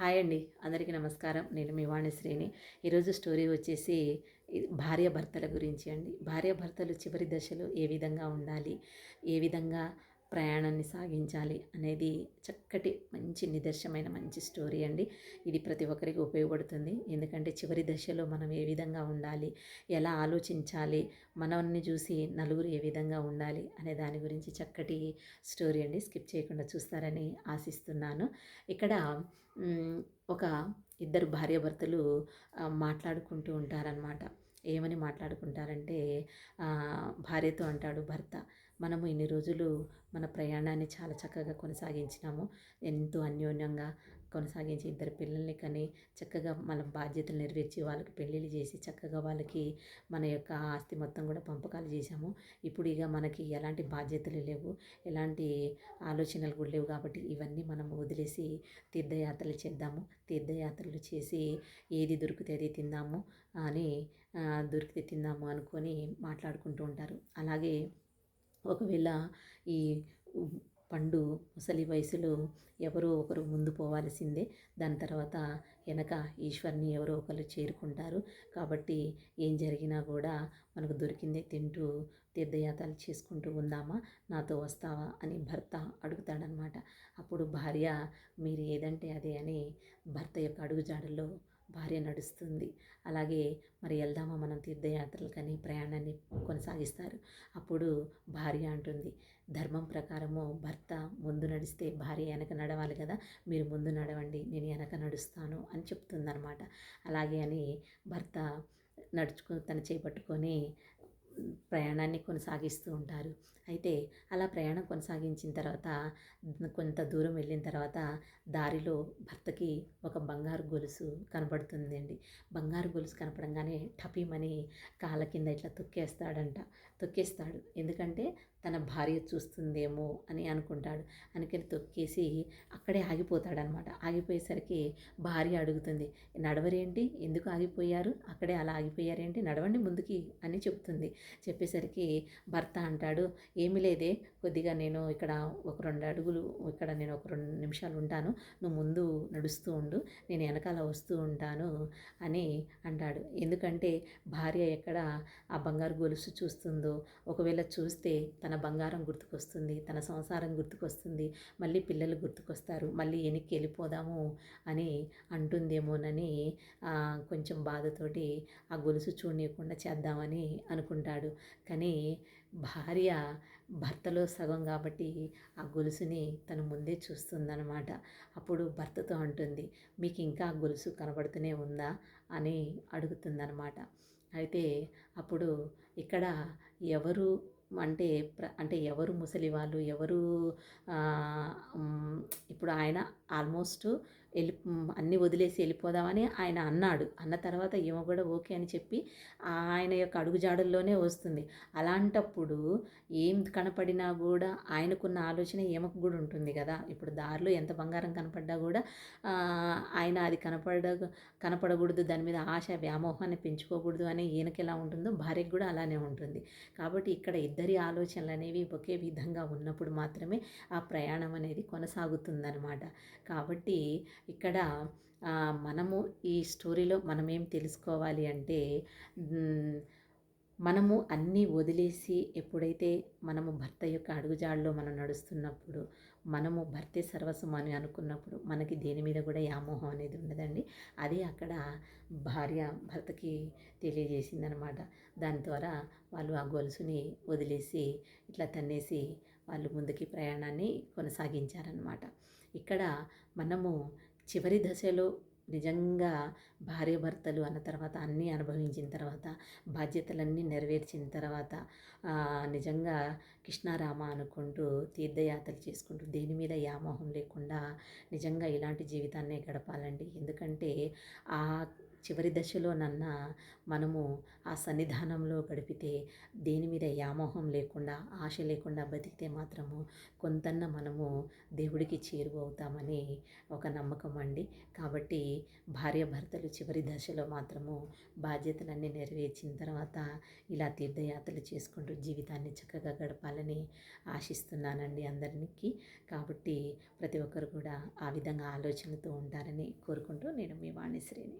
Hi అండి. అందరికీ నమస్కారం. నేను మీ వాణిశ్రీని. ఈరోజు స్టోరీ వచ్చేసి భార్య భర్తల గురించి అండి. భార్య భర్తలు చివరి దశలో ఏ విధంగా ఉండాలి? ఏ విధంగా ప్రయాణాన్ని సాగించాలి అనేది చక్కటి మంచి నిదర్శమైన మంచి స్టోరీ అండి. ఇది ప్రతి ఒక్కరికి ఉపయోగపడుతుంది. ఎందుకంటే చివరి దశలో మనం ఏ విధంగా ఉండాలి? ఎలా ఆలోచించాలి? మనల్ని చూసి నలుగురు ఏ విధంగా ఉండాలి? అనే దాని గురించి చక్కటి స్టోరీ అండి. స్కిప్ చేయకుండా చూస్తారని ఆశిస్తున్నాను. ఇక్కడ ఒక ఇద్దరు భార్యాభర్తలు మాట్లాడుకుంటూ ఉంటారనమాట ఏమని మాట్లాడుకుంటారంటే భార్యతో అంటాడు భర్త మనము ఇన్ని రోజులు మన ప్రయాణాన్ని చాలా చక్కగా కొనసాగించినాము. ఎంతో అన్యోన్యంగా కొనసాగించి ఇద్దరు పిల్లల్ని కానీ చక్కగా మన బాధ్యతలు నెరవేర్చి వాళ్ళకి పెళ్ళిళ్ళు చేసి చక్కగా వాళ్ళకి మన యొక్క ఆస్తి మొత్తం కూడా పంపకాలు చేశాము. ఇప్పుడు ఇక మనకి ఎలాంటి బాధ్యతలు లేవు ఎలాంటి ఆలోచనలు కూడా లేవు కాబట్టి ఇవన్నీ మనం వదిలేసి తీర్థయాత్రలు చేద్దాము. తీర్థయాత్రలు చేసి ఏది దొరికితే అది తిందాము అని దొరికితే తిందాము అనుకొని మాట్లాడుకుంటూ ఉంటారు. అలాగే ఒకవేళ ఈ పండు ముసలి వయసులో ఎవరో ఒకరు ముందు పోవాల్సిందే. దాని తర్వాత వెనక ఈశ్వర్ని ఎవరో ఒకరు చేరుకుంటారు. కాబట్టి ఏం జరిగినా కూడా మనకు దొరికిందే తింటూ తీర్థయాత్రలు చేసుకుంటూ ఉందామా? నాతో వస్తావా? అని భర్త అడుగుతాడనమాట అప్పుడు భార్య మీరు ఏదంటే అదే అని భర్త యొక్క అడుగుజాడల్లో భార్య నడుస్తుంది. అలాగే మరి వెళ్దామా మనం తీర్థయాత్రలకని ప్రయాణాన్ని కొనసాగిస్తారు. అప్పుడు భార్య అంటుంది ధర్మం ప్రకారము భర్త ముందు నడిస్తే భార్య వెనక నడవాలి కదా మీరు ముందు నడవండి నేను వెనక నడుస్తాను అని చెప్తుందనమాట అలాగే అని భర్త నడుచుకు తన చేపట్టుకొని ప్రయాణాన్ని కొనసాగిస్తూ ఉంటారు. అయితే అలా ప్రయాణం కొనసాగించిన తర్వాత కొంత దూరం వెళ్ళిన తర్వాత దారిలో భర్తకి ఒక బంగారు గొలుసు కనబడుతుందండి. బంగారు గొలుసు కనపడంగానే టపీమని కాళ్ళ కింద ఇట్లా తొక్కేస్తాడంట. తొక్కేస్తాడు. ఎందుకంటే తన భార్య చూస్తుందేమో అని అనుకుంటాడు. అందుకని తొక్కేసి అక్కడే ఆగిపోతాడనమాట. ఆగిపోయేసరికి భార్య అడుగుతుంది నడవరేంటి? ఎందుకు ఆగిపోయారు? అక్కడే అలా ఆగిపోయారేంటి? నడవండి ముందుకి అని చెప్తుంది. చెప్పేసరికి భర్త అంటాడు ఏమీ లేదే కొద్దిగా నేను ఇక్కడ ఒక రెండు అడుగులు ఇక్కడ నేను ఒక రెండు నిమిషాలు ఉంటాను. నువ్వు ముందు నడుస్తూ ఉండు నేను వెనకాల వస్తూ ఉంటాను అని అంటాడు. ఎందుకంటే భార్య ఎక్కడ ఆ బంగారు గొలుసు చూస్తుందో ఒకవేళ చూస్తే తన బంగారం గుర్తుకొస్తుంది తన సంసారం గుర్తుకొస్తుంది మళ్ళీ పిల్లలు గుర్తుకొస్తారు మళ్ళీ వెనక్కి వెళ్ళిపోదాము అని అంటుందేమోనని కొంచెం బాధతోటి ఆ గొలుసు చూడనీయకుండా చేద్దామని అనుకుంటాడు. కానీ భార్య భర్తలో సగం కాబట్టి ఆ గొలుసుని తను ముందే చూస్తుందన్నమాట. అప్పుడు భర్తతో అంటుంది మీకు ఇంకా ఆ గొలుసు కనబడుతూనే ఉందా? అని అడుగుతుందన్నమాట. అయితే అప్పుడు ఇక్కడ ఎవరు అంటే ప్ర అంటే ఎవరు ముసలి వాళ్ళు ఎవరు ఇప్పుడు ఆయన ఆల్మోస్ట్ వెళ్ళి అన్నీ వదిలేసి వెళ్ళిపోదామని ఆయన అన్నాడు. అన్న తర్వాత ఏమో కూడా ఓకే అని చెప్పి ఆయన యొక్క అడుగుజాడల్లోనే వస్తుంది. అలాంటప్పుడు ఏం కనపడినా కూడా ఆయనకున్న ఆలోచన ఏమకు కూడా ఉంటుంది కదా? ఇప్పుడు దారిలో ఎంత బంగారం కనపడ్డా కూడా ఆయన అది కనపడ కనపడకూడదు. దాని మీద ఆశ వ్యామోహాన్ని పెంచుకోకూడదు అని ఈయనకి ఎలా ఉంటుందో భార్యకు కూడా అలానే ఉంటుంది. కాబట్టి ఇక్కడ ఇద్దరి ఆలోచనలు అనేవి ఒకే విధంగా ఉన్నప్పుడు మాత్రమే ఆ ప్రయాణం అనేది కొనసాగుతుందన్నమాట. కాబట్టి ఇక్కడ మనము ఈ స్టోరీలో మనం ఏం తెలుసుకోవాలి అంటే మనము అన్నీ వదిలేసి ఎప్పుడైతే మనము భర్త యొక్క అడుగుజాడలో మనం నడుస్తున్నప్పుడు మనము భర్తే సర్వస్వం అని అనుకున్నప్పుడు మనకి దేని మీద కూడా వ్యామోహం అనేది ఉండదండి. అదే అక్కడ భార్య భర్తకి తెలియజేసిందనమాట. దాని ద్వారా వాళ్ళు ఆ గొలుసుని వదిలేసి ఇట్లా తన్నేసి వాళ్ళు ముందుకి ప్రయాణాన్ని కొనసాగించారనమాట. ఇక్కడ మనము చివరి దశలో నిజంగా భార్యాభర్తలు అన్న తర్వాత అన్నీ అనుభవించిన తర్వాత బాధ్యతలన్నీ నెరవేర్చిన తర్వాత నిజంగా కృష్ణారామ అనుకుంటూ తీర్థయాత్రలు చేసుకుంటూ దేని మీద యామోహం లేకుండా నిజంగా ఇలాంటి జీవితాన్నే గడపాలండి. ఎందుకంటే ఆ చివరి దశలో నన్న మనము ఆ సన్నిధానంలో గడిపితే దేని మీద వ్యామోహం లేకుండా ఆశ లేకుండా బతికితే మాత్రము కొంతన్న మనము దేవుడికి చేరువవుతామని ఒక నమ్మకం అండి. కాబట్టి భార్యాభర్తలు చివరి దశలో మాత్రము బాధ్యతలన్నీ నెరవేర్చిన తర్వాత ఇలా తీర్థయాత్రలు చేసుకుంటూ జీవితాన్ని చక్కగా గడపాలని ఆశిస్తున్నానండి అందరికీ. కాబట్టి ప్రతి ఒక్కరు కూడా ఆ విధంగా ఆలోచనతో ఉంటారని కోరుకుంటూ నేను మీ వాణిశ్రీని